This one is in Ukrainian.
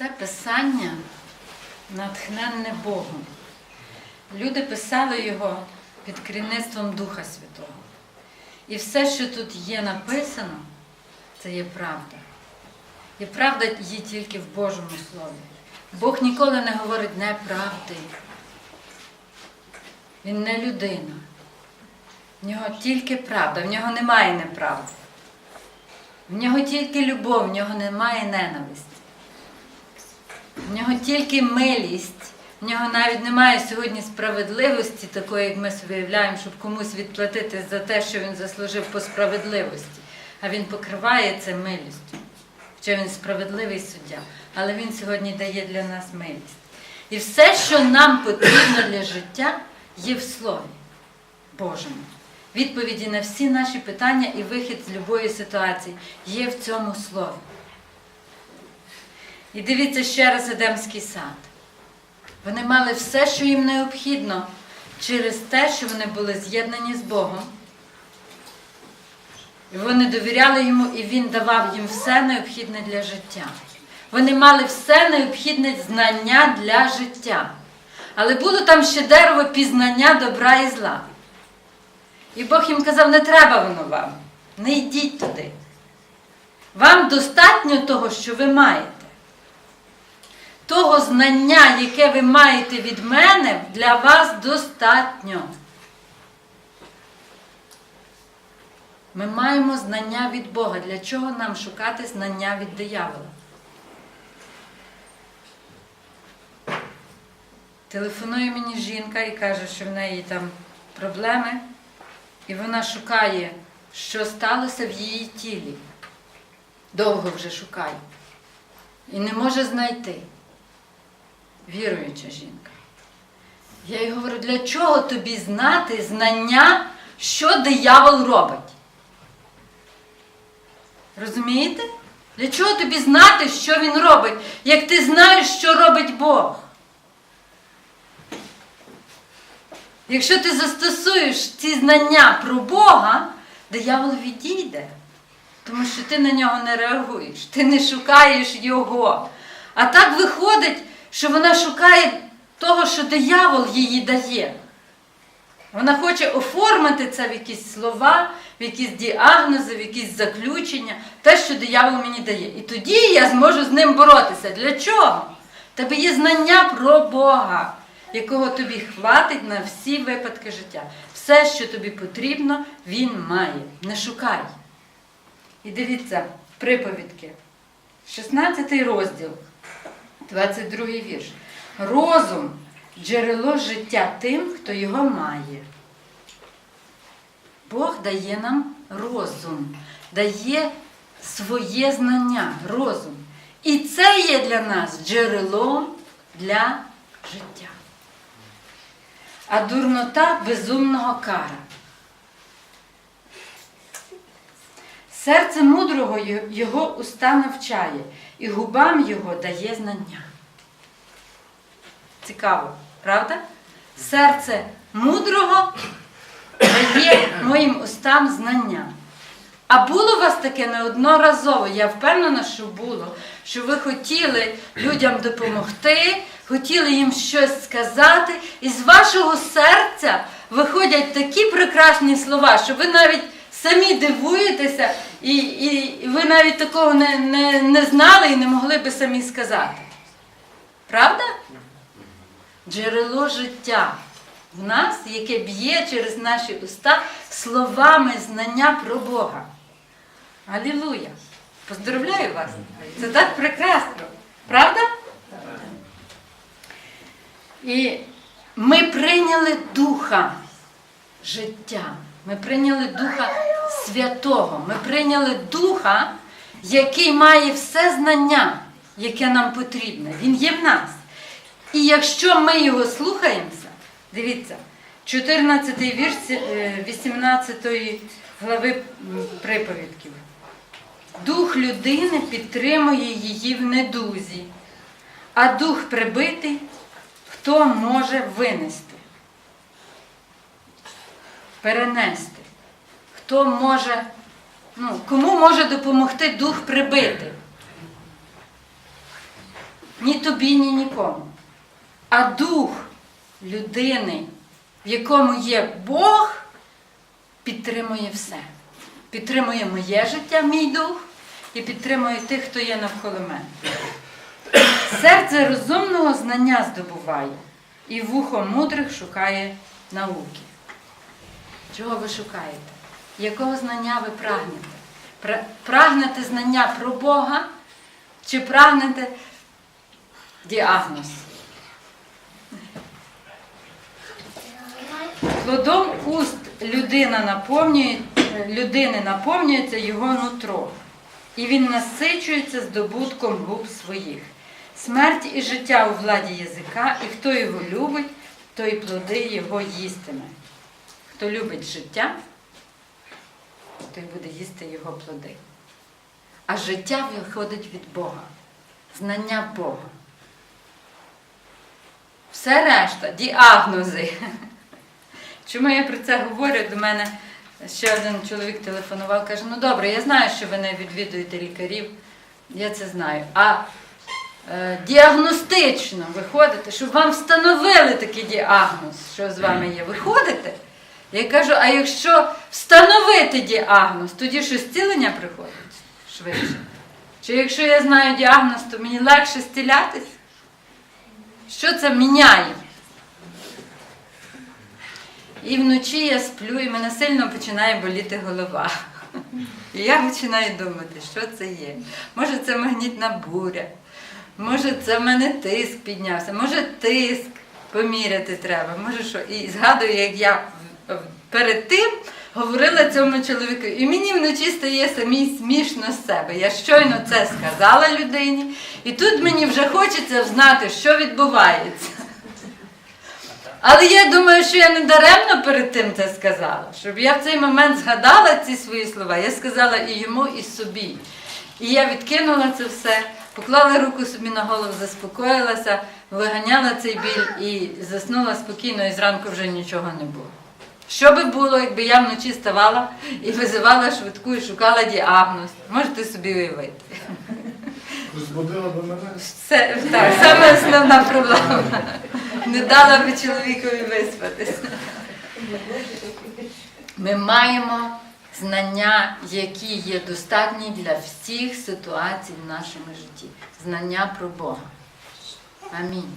Це писання натхненне Богом. Люди писали його під керівництвом Духа Святого. І все, що тут є написано, це є правда. І правда є тільки в Божому Слові. Бог ніколи не говорить неправди. Він не людина. В нього тільки правда, в нього немає неправди. В нього тільки любов, в нього немає ненависті. В нього тільки милість. В нього навіть немає сьогодні справедливості, такої, як ми собі уявляємо, щоб комусь відплатити за те, що він заслужив по справедливості. А він покриває це милістю. Хоча він справедливий суддя. Але він сьогодні дає для нас милість. І все, що нам потрібно для життя, є в Слові Божому. Відповіді на всі наші питання і вихід з будь-якої ситуації є в цьому слові. І дивіться ще раз Едемський сад. Вони мали все, що їм необхідно, через те, що вони були з'єднані з Богом. І вони довіряли йому, і він давав їм все необхідне для життя. Вони мали все необхідне знання для життя. Але було там ще дерево пізнання добра і зла. І Бог їм казав, не треба воно вам, не йдіть туди. Вам достатньо того, що ви маєте. Того знання, яке ви маєте від мене, для вас достатньо. Ми маємо знання від Бога. Для чого нам шукати знання від диявола? Телефонує мені жінка і каже, що в неї там проблеми, і вона шукає, що сталося в її тілі. Довго вже шукає. І не може знайти. Віруюча жінка. Я їй говорю, для чого тобі знати знання, що диявол робить? Розумієте? Для чого тобі знати, що він робить, як ти знаєш, що робить Бог? Якщо ти застосуєш ці знання про Бога, диявол відійде. Тому що ти на нього не реагуєш, ти не шукаєш його. А так виходить, що вона шукає того, що диявол їй дає. Вона хоче оформити це в якісь слова, в якісь діагнози, в якісь заключення, те, що диявол мені дає. І тоді я зможу з ним боротися. Для чого? Тебе є знання про Бога, якого тобі хватить на всі випадки життя. Все, що тобі потрібно, він має. Не шукай. І дивіться, приповідки. 16 розділ, 22 вірш. Розум джерело життя тим, хто його має. Бог дає нам розум, дає своє знання, розум. І це є для нас джерелом для життя. А дурнота безумного кара. Серце мудрого його уста навчає, і губам його дає знання. Цікаво, правда? Серце мудрого дає моїм устам знання. А було у вас таке неодноразово, я впевнена, що було, що ви хотіли людям допомогти, хотіли їм щось сказати, і з вашого серця виходять такі прекрасні слова, що ви навіть самі дивуєтеся, і і, ви навіть такого не, не, не знали і не могли би самі сказати. Правда? Джерело життя в нас, яке б'є через наші уста словами знання про Бога. Алілуя! Поздравляю вас! Це так прекрасно. Правда? І ми прийняли Духа життя. Ми прийняли Духа Святого. Ми прийняли Духа, який має все знання, яке нам потрібне. Він є в нас. І якщо ми його слухаємося, дивіться, 14 вірш 18 глави приповідків. Дух людини підтримує її в недузі, а дух прибитий, хто може винести, перенести, хто може, ну, кому може допомогти дух прибити? ні тобі, ні нікому. А дух людини, в якому є Бог, підтримує все. Підтримує моє життя, мій дух, і підтримує тих, хто є навколо мене. Серце розумного знання здобуває, і вухо мудрих шукає науки. Чого ви шукаєте? Якого знання ви прагнете? Прагнете знання про Бога чи прагнете діагноз? Плодом уст людина наповнює, людини наповнюється його нутро, і він насичується здобутком губ своїх. Смерть і життя у владі язика, і хто його любить, той плоди його їстиме. Хто любить життя, той буде їсти його плоди. А життя виходить від Бога, знання Бога. Все решта, діагнози. Чому я про це говорю? До мене ще один чоловік телефонував, каже: ну добре, я знаю, що ви не відвідуєте лікарів, я це знаю. А е, діагностично виходите, щоб вам встановили такий діагноз, що з вами є. Виходите? Я кажу, а якщо встановити діагноз, тоді що зцілення приходить швидше? Чи якщо я знаю діагноз, то мені легше зцілятись? Що це міняє? І вночі я сплю, і мене сильно починає боліти голова. І я починаю думати, що це є. Може, це магнітна буря, може, це в мене тиск піднявся, може тиск поміряти треба, може що. І згадую, як я перед тим говорила цьому чоловіку, і мені вночі стає самій смішно з себе. Я щойно це сказала людині, і тут мені вже хочеться знати, що відбувається. Але я думаю, що я не даремно перед тим це сказала. Щоб я в цей момент згадала ці свої слова, я сказала і йому, і собі. І я відкинула це все, поклала руку собі на голову, заспокоїлася, виганяла цей біль і заснула спокійно, і зранку вже нічого не було. Що би було, якби я вночі ставала і визивала швидку і шукала діагноз? Можете собі уявити. Розбудила до мене. Це так, саме основна проблема. Не дала би чоловікові виспатися. Ми маємо знання, які є достатні для всіх ситуацій в нашому житті. Знання про Бога. Амінь.